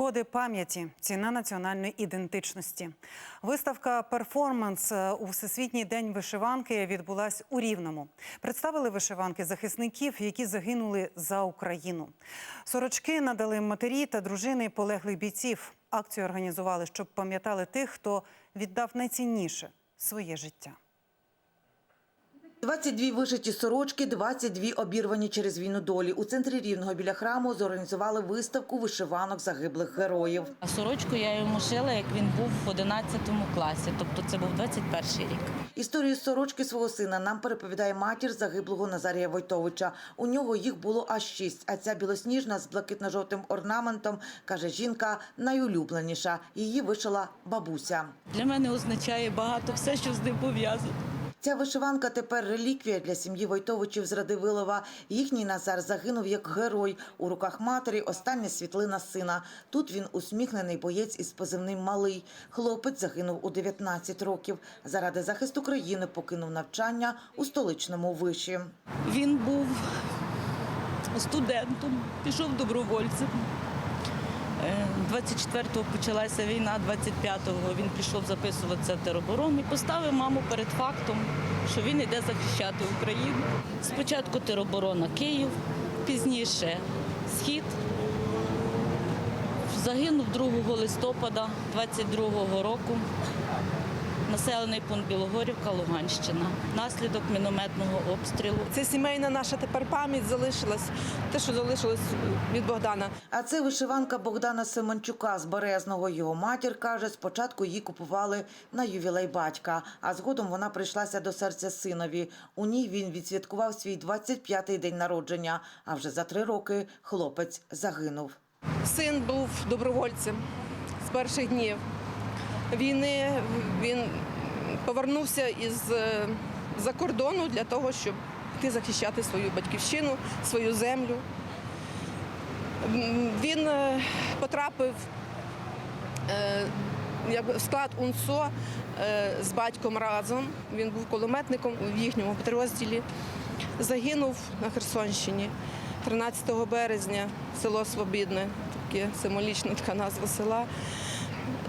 Коди пам'яті ціна національної ідентичності. Виставка Перформанс у Всесвітній день вишиванки відбулась у Рівному. Представили вишиванки захисників, які загинули за Україну. Сорочки надали матері та дружини полеглих бійців. Акцію організували, щоб пам'ятали тих, хто віддав найцінніше своє життя. 22 вишиті сорочки, 22 обірвані через війну долі. У центрі Рівного біля храму зорганізували виставку вишиванок загиблих героїв. А сорочку я йому шила, як він був в 11 класі, тобто це був 21 рік. Історію сорочки свого сина нам переповідає матір загиблого Назарія Войтовича. У нього їх було аж шість, а ця білосніжна з блакитно-жовтим орнаментом, каже жінка, найулюбленіша. Її вишила бабуся. Для мене означає багато все, що з ним пов'язано. Ця вишиванка тепер реліквія для сім'ї Войтовичів з Радивилова. Їхній Назар загинув як герой. У руках матері остання світлина сина. Тут він усміхнений боєць із позивним «Малий». Хлопець загинув у 19 років. Заради захисту країни покинув навчання у столичному виші. Він був студентом, пішов добровольцем. Е, 24-го почалася війна, 25-го він пішов записуватися в тероборону і поставив маму перед фактом, що він йде захищати Україну. Спочатку тероборона Київ, пізніше Схід. Загинув 2 листопада 22-го року. Населений пункт Білогорівка, Луганщина. Наслідок мінометного обстрілу. Це сімейна наша тепер пам'ять залишилась, те, що залишилось від Богдана. А це вишиванка Богдана Семенчука з Березного. Його матір каже, спочатку її купували на ювілей батька, а згодом вона прийшлася до серця синові. У ній він відсвяткував свій 25-й день народження. А вже за три роки хлопець загинув. Син був добровольцем з перших днів війни. Він повернувся із е, за кордону для того, щоб йти захищати свою батьківщину, свою землю. Він е, потрапив е, в склад УНСО з батьком разом. Він був кулеметником в їхньому підрозділі. Загинув на Херсонщині 13 березня, село Свобідне, таке символічна така назва села.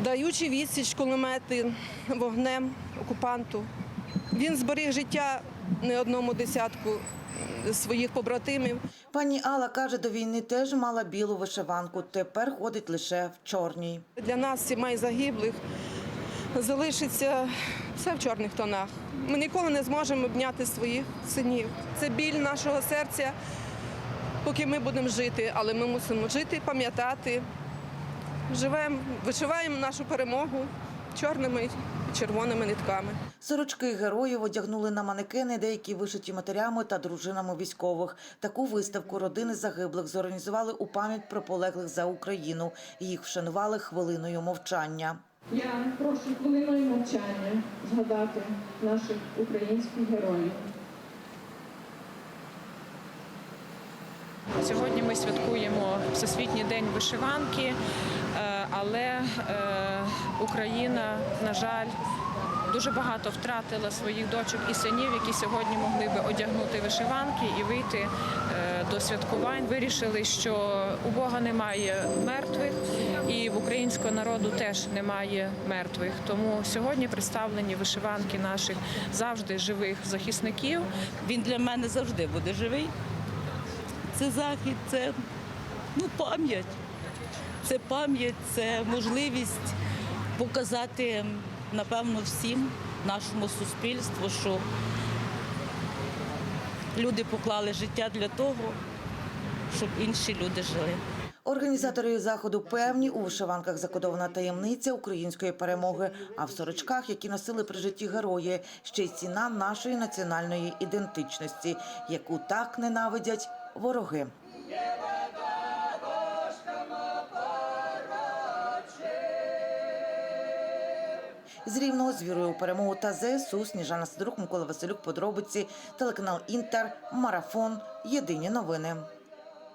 Даючи відсіч кулемети вогнем окупанту. Він зберіг життя не одному десятку своїх побратимів. Пані Алла каже, до війни теж мала білу вишиванку. Тепер ходить лише в чорній. Для нас, сімей загиблих, залишиться все в чорних тонах. Ми ніколи не зможемо обняти своїх синів. Це біль нашого серця, поки ми будемо жити, але ми мусимо жити, пам'ятати. Живемо, вишиваємо нашу перемогу чорними і червоними нитками. Сорочки героїв одягнули на манекени, деякі вишиті матерями та дружинами військових. Таку виставку родини загиблих зорганізували у пам'ять про полеглих за Україну. Їх вшанували хвилиною мовчання. Я прошу хвилиною мовчання згадати наших українських героїв. Сьогодні ми святкуємо Всесвітній день вишиванки, але е, Україна, на жаль, дуже багато втратила своїх дочок і синів, які сьогодні могли би одягнути вишиванки і вийти е, до святкувань. Вирішили, що у Бога немає мертвих, і в українського народу теж немає мертвих. Тому сьогодні представлені вишиванки наших завжди живих захисників. Він для мене завжди буде живий. Це захід, це ну, пам'ять. Це пам'ять, це можливість показати, напевно, всім нашому суспільству, що люди поклали життя для того, щоб інші люди жили. Організатори заходу певні у вишиванках закодована таємниця української перемоги, а в сорочках, які носили при житті герої, ще й ціна нашої національної ідентичності, яку так ненавидять вороги. З рівного з вірою у перемогу та ЗСУ Сніжана Сидорук, Микола Василюк, Подробиці, телеканал Інтер, Марафон. Єдині новини.